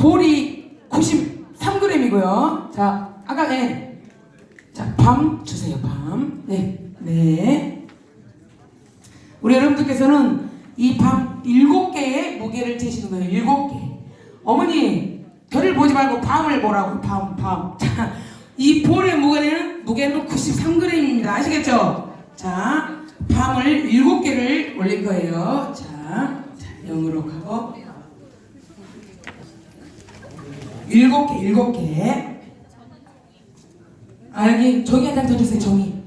볼이 93g이고요. 자, 아까 네. 자, 밤 주세요. 밤. 네. 네. 우리 여러분들께서는 이밤 일곱 개의 무게를 재시는 거예요. 일곱 개. 어머니, 별을 보지 말고 밤을 보라고. 밤, 밤. 자, 이 볼의 무게는 무게는 93g입니다. 아시겠죠? 자, 밤을 일곱 개를 올릴 거예요. 자, 자, 0으로 가고 일곱 개, 일곱 개. 아 여기 더 주세요. 종이.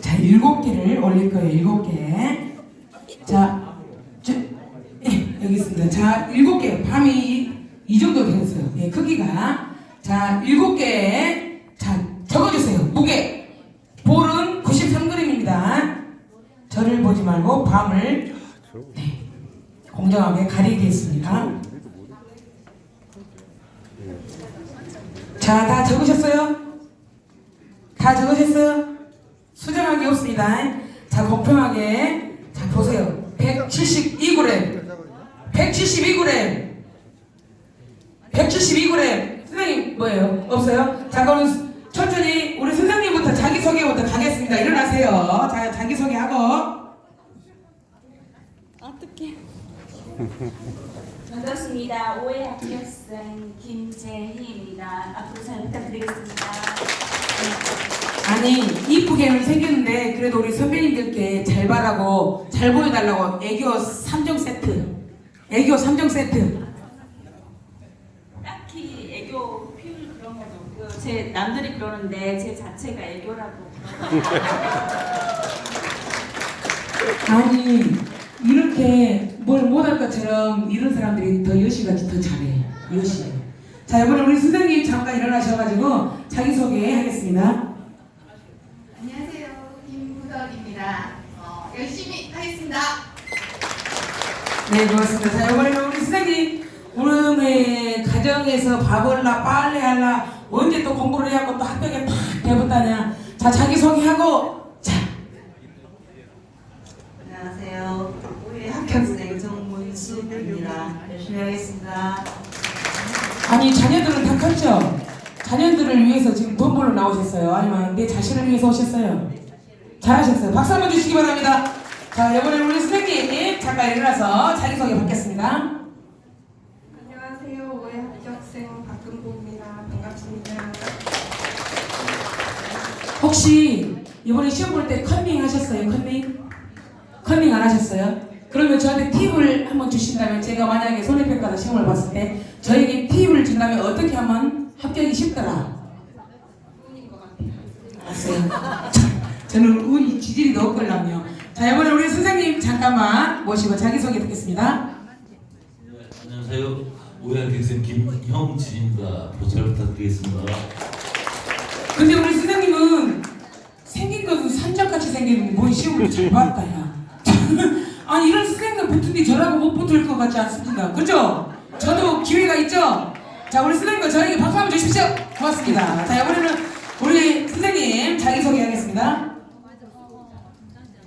자, 일곱 개를 올릴 거예요. 일곱 개. 자, 저, 예, 여기 있습니다. 자, 일곱 개. 밤이 이 정도 되었어요. 예, 크기가. 자, 일곱 개. 자, 적어주세요. 무게. 볼은 93g입니다. 저를 보지 말고 밤을 네, 공정하게 가리겠습니다. 자, 다 적으셨어요? 다 적으셨어요? 수정한 게 없습니다. 자, 공평하게. 자, 보세요. 172g. 172g. 172g. 선생님, 뭐예요? 없어요? 자, 그럼 천천히 우리 선생님부터 자기소개부터 가겠습니다. 일어나세요. 자, 자기소개하고. 어떻게? 반갑습니다. 오해 학교생 김재희입니다. 앞으로 잘 부탁드리겠습니다. 아니 이쁘게는 생겼는데 그래도 우리 선배님들께 잘 바라고 잘 보여달라고 애교 3종 세트 애교 3종 세트 딱히 애교 피울 그런 건 없고 제 남들이 그러는데 제 자체가 애교라고 아니 이렇게 뭘 못할 것처럼 이런 사람들이 더 여시같이 더 잘해 여시 자 이번에 우리 선생님 잠깐 일어나셔가지고 자기소개 하겠습니다 안녕하세요. 김부덕입니다. 어, 열심히 하겠습니다. 네 고맙습니다 자 이번에는 우리 선생님 오늘의 가정에서 밥 할라 빨래 할라 언제 또 공부를 해갖고 또 학교에 탁 배웠다냐 자 자기소개하고 자 안녕하세요. 우리 학교생 정문수입니다. 열심히 하겠습니다. 아니 자녀들은 다 컸죠? 자녀들을 위해서 지금 돈 벌러 나오셨어요? 아니면 내 자신을 위해서 오셨어요? 잘하셨어요. 박수 한번 주시기 바랍니다. 자 이번에 우리 선생님 잠깐 일어나서 자기소개 받겠습니다. 안녕하세요. 오해 합격생 박금보입니다. 반갑습니다. 혹시 이번에 시험 볼 때 컨닝 하셨어요? 컨닝? 컨닝 안 하셨어요? 그러면 저한테 팁을 한번 주신다면 제가 만약에 손해평가사 시험을 봤을 때 저에게 팁을 준다면 어떻게 하면 합격이 쉽더라? 운인 것 같아요. 알았어요. 저는 운이 지질이 넣을걸랑요. 자 이번에 우리 선생님 잠깐만 모시고 자기소개 듣겠습니다. 네, 안녕하세요. 오해학생 김형진입니다. 앞으로 잘 부탁드리겠습니다. 근데 우리 선생님은 생긴 것은 산적같이 생겼는데 뭔 시험을 잘 봤다 야. 아니 이런 선생님 붙은데 저라고 못 붙을 것 같지 않습니다. 그죠? 저도 기회가 있죠? 자 우리 선생님과 저에게 박수 한번 주십시오. 고맙습니다. 자 이번에는 우리 선생님 자기소개하겠습니다.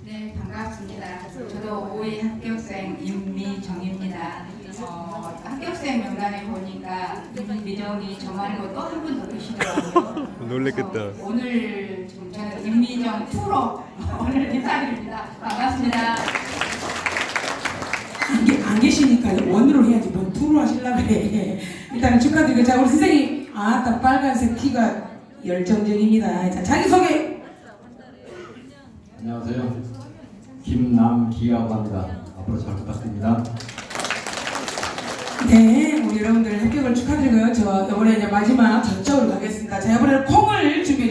네, 반갑습니다. 저도 오해 합격생 임미정입니다. 어, 합격생 명단에 보니까 임미정이 저 말고 또한 분 더 계시더라고요. 놀랬겠다. 오늘 좀 저는 임미정 투로 오늘 인사드립니다. 반갑습니다. 이게 안 계시니까 원으로 해야지 뭔 투로 하시려고 해. 일단 축하드리고 자 우리 선생님 아딱 빨간색 티가 열정적입니다. 자 자기 소개 안녕하세요. 김남기라고 합니다. 앞으로 잘 부탁드립니다. 네, 우리 여러분들 합격을 축하드리고요. 저 이번에 이제 마지막 전적으로 가겠습니다. 자, 이번에는 준비.